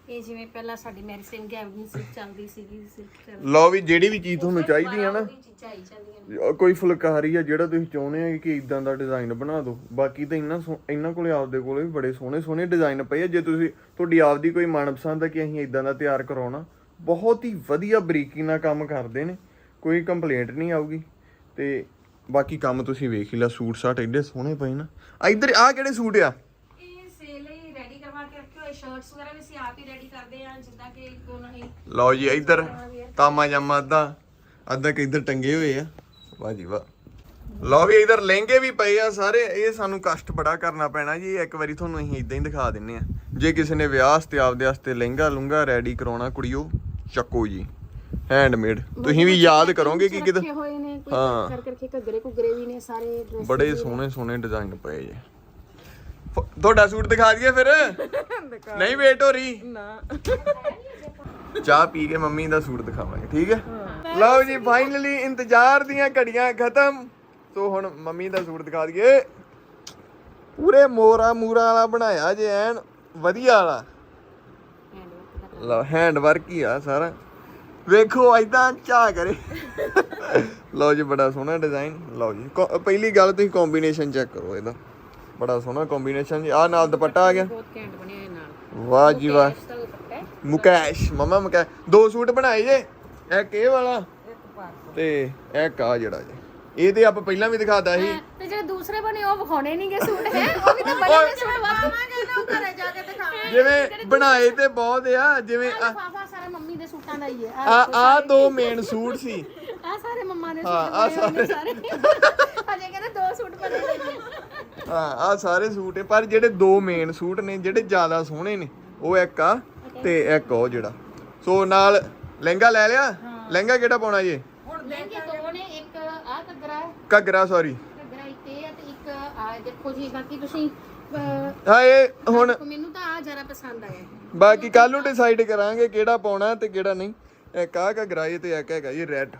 ਇਹ। ਹਾਂ। ਇਹ ਜਿਵੇਂ ਪਹਿਲਾਂ ਸਾਡੀ ਮੈਰੀ ਸਿੰਘ ਗੈਵਨ ਸਿਲਕ ਚੱਲਦੀ ਸੀਗੀ ਸਿਲਕ ਚੱਲ ਲਓ ਵੀ ਜਿਹੜੀ ਵੀ ਚੀਜ਼ ਤੁਹਾਨੂੰ ਚਾਹੀਦੀ ਆ ਨਾ। ਉਹਦੀ ਚੀਜ਼ਾਂ ਆਈ ਜਾਂਦੀਆਂ ਨੇ। ਅਹ ਕੋਈ ਫੁਲਕਾਰੀ ਆ ਜਿਹੜਾ ਤੁਸੀਂ ਚਾਹੁੰਦੇ ਆ ਕਿ ਇਦਾਂ ਦਾ ਡਿਜ਼ਾਈਨ ਬਣਾ ਦਿਓ। ਬਾਕੀ ਤਾਂ ਇਹਨਾਂ ਸੋ- ਇਹਨਾਂ ਕੋਲੇ ਆਪਦੇ ਕੋਲੇ ਵੀ ਬੜੇ ਸੋਹਣੇ ਸੋਹਣੇ ਡਿਜ਼ਾਈਨ ਪਏ ਆ। ਜੇ ਤੁਸੀਂ ਤੁਹਾਡੀ ਆਪਦੀ ਕੋਈ ਮਨਪਸੰਦ ਆ ਕਿ ਅਸੀਂ ਇਦਾਂ ਦਾ ਤਿਆਰ ਕਰਾਉਣਾ। ਬਹੁਤ ਹੀ ਵਧੀਆ ਬਰੀਕੀ ਨਾਲ ਕੰਮ ਕਰਦੇ ਨੇ। ਕੋਈ ਕੰਪਲੇਂਟ ਨਹੀਂ ਆਊਗੀ। ਤੇ ਬਾਕੀ ਕੰਮ ਤੁਸੀਂ ਵੇਖ ਹੀ ਲਿਆ। ਸੂਟ ਸਾਟ ਐਡੇ ਸੋਹਣੇ ਪਏ ਨਾ। ਆ ਇੱਧਰ ਆ ਕਿਹੜੇ ਸੂਟ ਆ ਇਹ ਸੇਲ ਲਈ ਰੈਡੀ ਕਰਵਾ ਕੇ ਰੱਖੇ ਹੋਏ ਸ਼ਰਟਸ ਵਗੈਰਾ ਵੀ ਅਸੀਂ ਆਪ ਹੀ ਰੈਡੀ ਕਰਦੇ ਆ ਜਿੱਦਾਂ ਕਿ ਉਹਨਾਂ ਨੇ ਲਓ ਜੀ ਇੱਧਰ ਤਾਮਾ ਜਾਮਾ ਅੱਧਾ ਅੱਧਾ ਕਿ ਇੱਧਰ ਟੰਗੇ ਹੋਏ ਆ। ਵਾਹ ਜੀ ਵਾਹ। ਲਓ ਵੀ ਇੱਧਰ ਲਹਿੰਗੇ ਵੀ ਪਏ ਆ ਸਾਰੇ ਇਹ ਸਾਨੂੰ ਕਸ਼ਟ ਬੜਾ ਕਰਨਾ ਪੈਣਾ ਜੀ ਇੱਕ ਵਾਰੀ ਤੁਹਾਨੂੰ ਅਸੀਂ ਇਦਾਂ ਹੀ ਦਿਖਾ ਦਿੰਨੇ ਆ। ਜੇ ਕਿਸੇ ਨੇ ਵਿਆਹ ਵਾਸਤੇ ਆਪਦੇ ਵਾਸਤੇ ਲਹਿੰਗਾ ਲੁੰਗਾ ਰੈਡੀ ਕਰਾਉਣਾ ਕੁੜੀਓ ਚੱਕੋ ਜੀ ਹੈਂਡਮੇਡ ਤੁਸੀਂ ਵੀ ਯਾਦ ਕਰੋਗੇ ਕਿ ਕਿਦ ਰੱਖੇ ਹੋਏ ਨੇ ਕੋਈ ਹਾਂ। ਕਰ ਕਰਕੇ ਘੱਗਰੇ ਘੁੱਗਰੇ ਵੀ ਨੇ ਸਾਰੇ ਡਰੈਸ ਬੜੇ ਸੋਹਣੇ ਸੋਹਣੇ ਡਿਜ਼ਾਈਨ ਪਏ ਜੀ। ਤੁਹਾਡਾ ਸੂਟ ਦਿਖਾ ਦਈਏ ਫਿਰ? ਨਹੀਂ ਵੇਟ ਹੋ ਰਹੀ। ਨਾ। ਚਾਹ ਪੀ ਕੇ ਮੰਮੀ ਦਾ ਸੂਟ ਦਿਖਾਵਾਂਗੇ ਠੀਕ ਹੈ? ਲਓ ਜੀ ਫਾਈਨਲੀ ਇੰਤਜ਼ਾਰ ਦੀਆਂ ਘੜੀਆਂ ਖਤਮ। ਸੋ ਹੁਣ ਮੰਮੀ ਦਾ ਸੂਟ ਦਿਖਾ ਦਈਏ। ਪੂਰੇ ਮੋਰਾ ਮੂਰਾ ਵਾਲਾ ਬਣਾਇਆ ਜੇ ਐਨ ਵਧੀਆ ਵਾਲਾ। ਲਓ ਹੈਂਡ ਵਰਕ ਹੀ ਆ ਸਾਰਾ। ਵੇਖੋ ਐਦਾਂ ਚਾਹ ਕਰੇ। ਲਓ ਜੀ ਬੜਾ ਸੋਹਣਾ ਡਿਜ਼ਾਈਨ ਲਓ ਜੀ ਪਹਿਲੀ ਗੱਲ ਤੁਸੀਂ ਕੰਬੀਨੇਸ਼ਨ ਚੈੱਕ ਕਰੋ ਇਹਦਾ। ਬੜਾ ਸੋਹਣਾ ਕੰਬੀਨੇਸ਼ਨ ਜੀ। ਆ ਨਾਲ ਦੁਪੱਟਾ ਆ ਗਿਆ। ਬਹੁਤ ਘੈਂਟ ਬਣਿਆ ਹੋਏ ਨਾਲ। ਵਾਹ ਜੀ ਵਾਹ। ਇਸ ਦਾ ਦੁਪੱਟਾ ਹੈ। ਮੁਕੈਸ਼ ਮਮਾ ਮੁਕੈਸ਼। ਦੋ ਸੂਟ ਬਣਾਏ ਜੇ। ਇੱਕ ਇਹ ਵਾਲਾ ਤੇ ਇੱਕ ਆ ਜਿਹੜਾ ਜੇ। ਇਹ ਤੇ ਆਪਾਂ ਪਹਿਲਾਂ ਵੀ ਦਿਖਾਤਾ ਸੀ। ਤੇ ਜਿਹੜੇ ਦੂਸਰੇ ਬਣੇ ਉਹ ਵਿਖਾਉਣੇ ਨਹੀਂਗੇ ਸੂਟ ਹੈ? ਉਹ ਵੀ ਤਾਂ ਬਣੇ ਨੇ ਸੂਟ। ਵਾਪਾਂਗੇ ਨਾ ਘਰੇ ਜਾ ਕੇ ਦਿਖਾਵਾਂਗੇ ਜਿਵੇਂ ਬਣਾਏ ਤੇ ਬਹੁਤ ਆ ਜਿਵੇਂ ਆ ਲਿਫਾਫਾ ਸਾਰਾ ਮੰਮੀ ਦੇ ਸੂਟਾਂ ਦਾ ਹੀ ਹੈ। ਆ ਆਹ ਦੋ ਮੇਨ ਸੂਟ ਸੀ। ਆ ਸਾਰੇ ਮੰਮਾ ਦੇ ਹਾਂ, ਸੂਟ ਆਹ ਬਣੇ ਹੋਏ ਨੇ ਸਾਰੇ। ਅਜੇ ਕਹਿੰਦੇ ਦੋ ਸੂਟ ਬਣੇ ਨੇ। ਹਾਂ ਆ ਸਾਰੇ ਸੂਟ ਹੈ ਪਰ ਜਿਹੜੇ ਦੋ ਮੇਨ ਸੂਟ ਨੇ ਜਿਹੜੇ ਜ਼ਿਆਦਾ ਸੋਹਣੇ ਨੇ ਉਹ ਇੱਕ ਆ ਤੇ ਇੱਕ ਉਹ ਜਿਹੜਾ। ਸੋ ਨਾਲ ਲਹਿੰਗਾ ਲੈ ਲਿਆ? ਲਹਿੰਗਾ ਕਿਹੜਾ ਪਾਉਣਾ ਜੇ? ਲਹਿੰਗੇ ਦੋ ਨੇ ਇੱਕ ਆ ਘੱਗਰਾ ਸੌਰੀ ਘੱਗਰਾ ਇੱਕ ਇਹ ਹੈ ਤੇ ਇੱਕ ਆ ਦੇਖੋ ਜੀ ਬਾਕੀ ਤੁਸੀਂ ਅਹ, ਹਾਂ ਇਹ ਹੁਣ ਮੈਨੂੰ ਤਾਂ ਆ ਜ਼ਿਆਦਾ ਪਸੰਦ ਆਇਆ ਬਾਕੀ ਕੱਲ ਨੂੰ ਡਿਸਾਈਡ ਕਰਾਂਗੇ ਕਿਹੜਾ ਪਾਉਣਾ ਤੇ ਕਿਹੜਾ ਨਹੀਂ। ਇੱਕ ਆ ਘੱਗਰਾ ਇਹ ਤੇ ਇੱਕ ਹੈਗਾ ਜੀ ਰੈੱਡ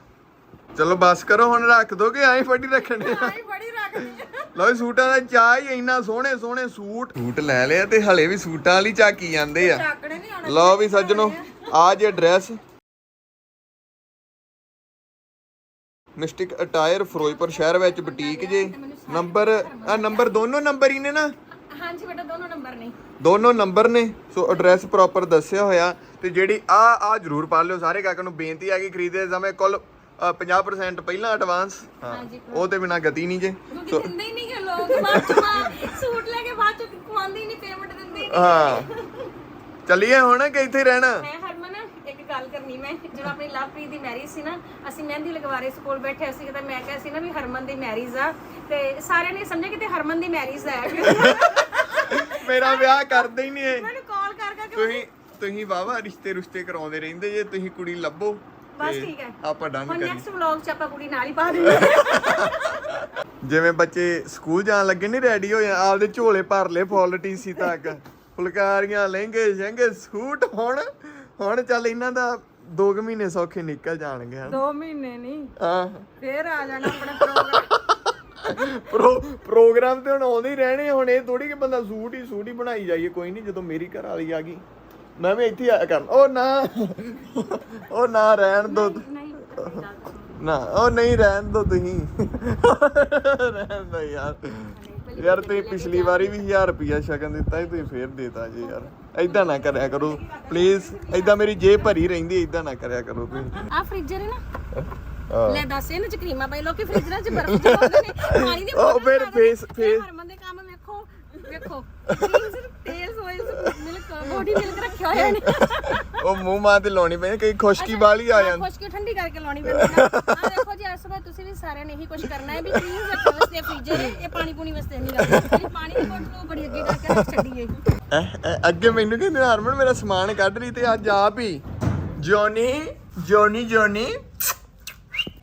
ਚਲੋ ਬਸ ਕਰੋ ਹੁਣ ਰੱਖ ਦੋਗੇ ਐਂ ਫੜੀ ਰੱਖਣੇ ਆ? ਬੜੀ ਰੱਖਦੀ ਲਓ ਜੀ, ਸੂਟਾਂ ਦਾ ਚਾਹ ਹੀ ਇੰਨਾ ਸੋਹਣੇ ਸੋਹਣੇ ਸੂਟ। ਸੂਟ ਲੈ ਲਿਆ ਤੇ ਹਲੇ ਵੀ ਸੂਟਾਂ ਵਾਲੀ ਝਾਕੀ ਜਾਂਦੇ ਆ। ਨਹੀਂ ਆਉਣੇ ਲਓ ਵੀ ਸੱਜਣੋ ਆ। ਜੇ ਡਰੈਸ। ਮਿਸਟਿਕ ਅਟਾਇਰ ਫਿਰੋਜ਼ਪੁਰ ਸ਼ਹਿਰ ਵਿੱਚ ਬੁਟੀਕ ਜੇ। ਨੰਬਰ ਆ ਨੰਬਰ ਦੋਨੋਂ ਨੰਬਰ ਹੀ ਨੇ ਨਾ? ਹਾਂਜੀ ਬੇਟਾ ਦੋਨੋਂ ਨੰਬਰ ਨੇ। ਦੋਨੋਂ ਨੰਬਰ ਨੇ ਸੋ ਐਡਰੈਸ ਪ੍ਰੋਪਰ ਦੱਸਿਆ ਹੋਇਆ। ਤੇ ਜਿਹੜੀ ਆ ਆ ਜਰੂਰ ਪਾ ਲਿਓ ਸਾਰੇ ਕਾਕਾਂ ਨੂੰ ਬੇਨਤੀ ਹੈ ਕਿ ਖਰੀਦੇ ਸਮੇਂ ਕੁੱਲ 50% ਪਹਿਲਾਂ ਐਡਵਾਂਸ ਹਾਂ ਉਹ ਤੇ ਬਿਨਾ ਗਤੀ ਨਹੀਂ ਜੇ। ਕਿਉਂਕਿ ਸੋ ਦਿੰਦੇ ਹੀ ਨਹੀਂ ਕਿ ਲੋਕ ਬਾਅਦ ਚ ਬਾਅਦ ਸੂਟ ਲੈ ਕੇ ਬਾਅਦ ਚ ਖਵਾਉਂਦੇ ਹੀ ਨਹੀਂ ਪੇਮੈਂਟ ਦਿੰਦੇ ਹੀ ਨਹੀਂ। ਹਾਂ। ਚੱਲੀਏ ਹੁਣ ਕਿ ਇੱਥੇ ਹੀ ਰਹਿਣਾ? ਮੈਂ ਹਰਮਨ ਇੱਕ ਗੱਲ ਕਰਨੀ ਮੈਂ। ਜਦੋਂ ਆਪਣੀ ਲਵਪ੍ਰੀਤ ਦੀ ਮੈਰਿਜ ਸੀ ਨਾ ਅਸੀਂ ਮਹਿੰਦੀ ਲਗਵਾ ਰਹੇ ਸੀ ਕੋਲ ਬੈਠੇ ਸੀ ਤੇ ਮੈਂ ਕਿਹਾ ਸੀ ਨਾ ਵੀ ਹਰਮਨ ਦੀ ਮੈਰਿਜ ਆ। ਤੇ ਸਾਰਿਆਂ ਨੇ ਸਮਝਿਆ ਕਿ ਤੇ ਹਰਮਨ ਦੀ ਮੈਰਿਜ ਮੇਰਾ ਵਿਆਹ ਕਰਦੇ ਹੀ ਨਹੀਂ ਇਹ। ਮੈਨੂੰ ਕਾਲ ਕਰ ਕਰਕੇ ਤੁਸੀਂ ਤੁਸੀਂ ਵਾਵਾ ਰਿਸ਼ਤੇ ਰੁਸ਼ਤੇ ਕਰਾਉਂਦੇ ਰਹਿੰਦੇ ਜੇ ਤੁਸੀਂ ਕੁੜੀ ਲੱਭੋ। ਬਸ ਠੀਕ ਹੈ। ਆਪਾਂ ਡਨ ਹੁਣ ਕਰੀ ਨੈਕਸਟ ਵਲੌਗ ਚ ਆਪਾਂ ਕੁੜੀ ਨਾਲ ਹੀ ਪਾ ਦਿੰਦੇ ਜਿਵੇਂ ਬੱਚੇ ਸਕੂਲ ਜਾਣ ਲੱਗੇ ਨਹੀਂ ਰੈਡੀ ਹੋਏ ਆਪਦੇ ਝੋਲੇ ਭਰ ਲਏ ਫੁੱਲ ਟੀਸੀ ਤੱਕ। ਫੁਲਕਾਰੀਆਂ ਲਹਿੰਗੇ ਸ਼ਹਿੰਗੇ ਸੂਟ ਹੁਣ ਹੁਣ ਚੱਲ ਇਹਨਾਂ ਦਾ 2 ਮਹੀਨੇ ਸੌਖੇ ਨਿਕਲ ਜਾਣਗੇ ਹਨ? 2 ਮਹੀਨੇ ਨਹੀਂ ਹਾਂ। ਫੇਰ ਆ ਜਾਣਾ ਆਪਣੇ ਪ੍ਰੋਗਰਾਮ ਪ੍ਰੋ ਪ੍ਰੋਗਰਾਮ ਤੇ ਹੁਣ ਆਉਂਦੇ ਹੀ ਰਹਿਣੇ ਹੁਣ ਇਹ ਥੋੜੀ ਕਿ ਬੰਦਾ ਸੂਟ ਹੀ ਸੂਟ ਹੀ ਬਣਾਈ ਜਾਈਏ ਕੋਈ ਨਹੀਂ ਜਦੋਂ ਮੇਰੀ ਘਰ ਵਾਲੀ ਆ ਗਈ। ਮੈਂ ਵੀ ਇੱਥੇ ਆਇਆ ਕਰਨ। ਉਹ ਨਾ ਉਹ ਨਾ ਰਹਿਣ ਦੋ। ਨਹੀਂ। ਨਾ ਉਹ ਨਹੀਂ ਰਹਿਣ ਦੋ ਤੁਸੀਂ। ਰਹਿਣ ਦੋ ਯਾਰ। ਯਾਰ ਤੁਸੀਂ ਪਿਛਲੀ ਵਾਰੀ ਵੀ 1000 ਰੁਪਿਆ ਸ਼ਗਨ ਦਿੱਤਾ ਸੀ ਤੁਸੀਂ ਫੇਰ ਦੇਤਾ ਜੀ ਯਾਰ। ਐਦਾਂ ਨਾ ਕਰਿਆ ਕਰੋ। ਪਲੀਜ਼ ਐਦਾਂ ਮੇਰੀ ਜੇਬ ਭਰੀ ਰਹਿੰਦੀ ਐਦਾਂ ਨਾ ਕਰਿਆ ਕਰੋ ਤੁਸੀਂ। ਆ ਫ੍ਰਿਜਰ ਹੈ ਨਾ। ਲੈ ਦੱਸ ਇਹਨਾਂ ਚ ਕਰੀਮਾਂ ਪਈ। ਲੋਕੀ ਫ੍ਰਿਜਰਾਂ ਚ ਬਰਫ਼ ਜਮਾਉਂਦੇ ਨੇ। ਪਾਣੀ ਦੇ ਉਹ ਫਿਰ ਇਹ face- ਹਰਮਨ ਦੇ ਕੰਮ ਵੇਖੋ ਵੇਖੋ। ਤੇਲ ਸੋਇਲ ਮਿਲਕ ਬੋਡੀ ਮਿਲਕ ਰੱਖਿਆ ਹੋਇਆ ਨੇ ਉਹ ਮੂੰਹ ਮਾਂ ਤੇ ਲਾਉਣੀ ਪੈਂਦੀ ਕਈ ਖੁਸ਼ਕੀ ਵਾਲੀ ਆ ਜਾਂਦੀ। ਖੁਸ਼ਕੀ ਠੰਡੀ ਕਰਕੇ ਲਾਉਣੀ ਪੈਂਦੀ ਹੈ ਆ ਦੇਖੋ ਜੀ ਇਸ ਵਾਰ ਤੁਸੀਂ ਵੀ ਸਾਰਿਆਂ ਨੇ ਇਹੀ ਕੁਝ ਕਰਨਾ ਹੈ ਵੀ ਕਰੀਮਸ ਰੱਖਣ ਵਾਸਤੇ ਫ੍ਰਿਜਰ ਹੈ ਇਹ ਪਾਣੀ ਪੂਣੀ ਵਾਸਤੇ ਨਹੀਂ ਰੱਖਣਾ। ਜਿਹੜੀ ਪਾਣੀ ਦੀ ਬੋਤਲ ਉਹ ਬੜੀ ਅੱਗੇ ਕਰਕੇ ਰੱਖ ਛੱਡੀਏ ਐ- ਐ- ਅੱਗੇ ਮੈਨੂੰ ਕਹਿੰਦੇ ਹਰਮਨ ਮੇਰਾ ਸਮਾਨ ਕੱਢ ਰਹੀ ਤੇ ਅੱਜ ਆਪ ਹੀ। ਜੋਨੀ ਜੋਨੀ ਜੋਨੀ।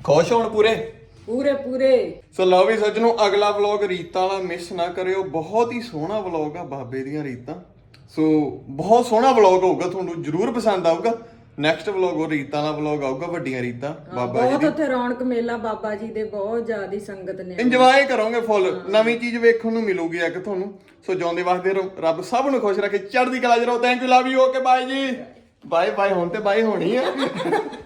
ਖੁਸ਼ ਹੋਣ ਪੂਰੇ? ਪੂਰੇ ਪੂਰੇ। ਸੋ ਲਓ ਵੀ ਸੱਜਣੋ ਅਗਲਾ ਵਲੌਗ ਰੀਤਾਂ ਵਾਲਾ ਮਿਸ ਨਾ ਕਰਿਓ। ਬਹੁਤ ਹੀ ਸੋਹਣਾ ਵਲੌਗ ਆ ਬਾਬੇ ਦੀਆਂ ਰੀਤਾਂ। ਸੋ ਬਹੁਤ ਸੋਹਣਾ ਵਲੌਗ ਹੋਊਗਾ ਤੁਹਾਨੂੰ ਜਰੂਰ ਪਸੰਦ ਆਊਗਾ। ਨੈਕਸਟ ਵਲੌਗ ਉਹ ਰੀਤਾਂ ਵਾਲਾ ਵਲੌਗ ਆਊਗਾ ਵੱਡੀਆਂ ਰੀਤਾਂ ਬਾਬਾ ਜੀ ਬਹੁਤ ਦੀ। ਉੱਥੇ ਰੌਣਕ ਮੇਲਾ ਬਾਬਾ ਜੀ ਦੇ ਬਹੁਤ ਜ਼ਿਆਦੀ ਸੰਗਤ ਨੇ ਇੰਜੋਏ ਕਰੋਗੇ ਫੁੱਲ ਨਵੀਂ ਚੀਜ਼ ਵੇਖਣ ਨੂੰ ਮਿਲੂਗੀ ਇੱਕ ਤੁਹਾਨੂੰ। ਸੋ ਜਿਉਂਦੇ ਵਸਦੇ ਰਹੋ ਰੱਬ ਸਭ ਨੂੰ ਖੁਸ਼ ਰੱਖੇ। ਚੜ੍ਹਦੀ ਕਲਾ ਚ ਰਹੋ। Thank you love you okay bye ਜੀ। ਬਾਏ ਬਾਏ ਹੁਣ ਤੇ ਬਾਏ ਹੋਣੀ ਆ।